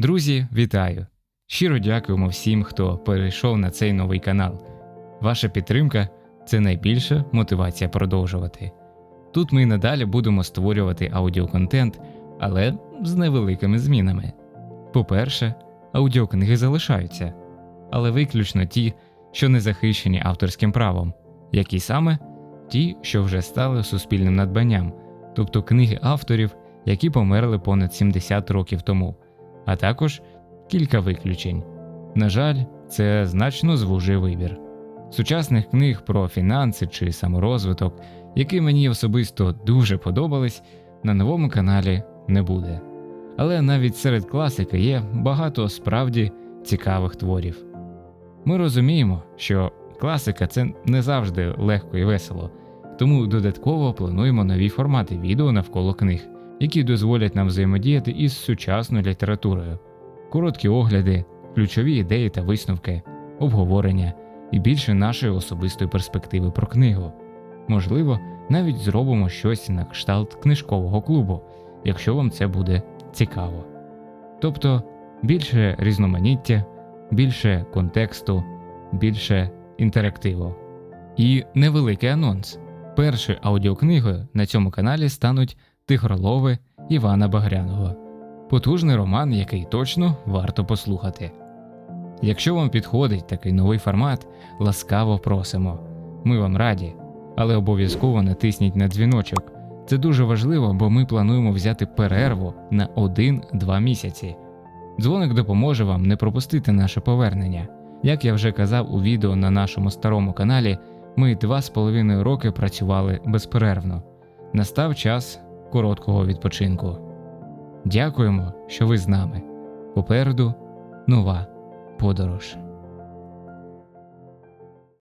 Друзі, вітаю! Щиро дякуємо всім, хто перейшов на цей новий канал. Ваша підтримка це найбільша мотивація продовжувати. Тут ми надалі будемо створювати аудіоконтент, але з невеликими змінами. По-перше, аудіокниги залишаються, але виключно ті, що не захищені авторським правом, які саме ті, що вже стали суспільним надбанням, тобто книги авторів, які померли понад 70 років тому, а також кілька виключень. На жаль, це значно звужує вибір. Сучасних книг про фінанси чи саморозвиток, які мені особисто дуже подобались, на новому каналі не буде. Але навіть серед класики є багато справді цікавих творів. Ми розуміємо, що класика це не завжди легко і весело, тому додатково плануємо нові формати відео навколо книг, які дозволять нам взаємодіяти із сучасною літературою, короткі огляди, ключові ідеї та висновки, обговорення і більше нашої особистої перспективи про книгу. Можливо, навіть зробимо щось на кшталт книжкового клубу, якщо вам це буде цікаво. Тобто більше різноманіття, більше контексту, більше інтерактиву. І невеликий анонс. Першою аудіокнигою на цьому каналі стануть Тигролови Івана Багряного, потужний роман, який точно варто послухати. Якщо вам підходить такий новий формат, ласкаво просимо. Ми вам раді, але обов'язково натисніть на дзвіночок. Це дуже важливо, бо ми плануємо взяти перерву на 1-2 місяці. Дзвоник допоможе вам не пропустити наше повернення. Як я вже казав у відео на нашому старому каналі, ми два з половиною роки працювали безперервно. Настав час короткого відпочинку. Дякуємо, що ви з нами. Попереду нова подорож.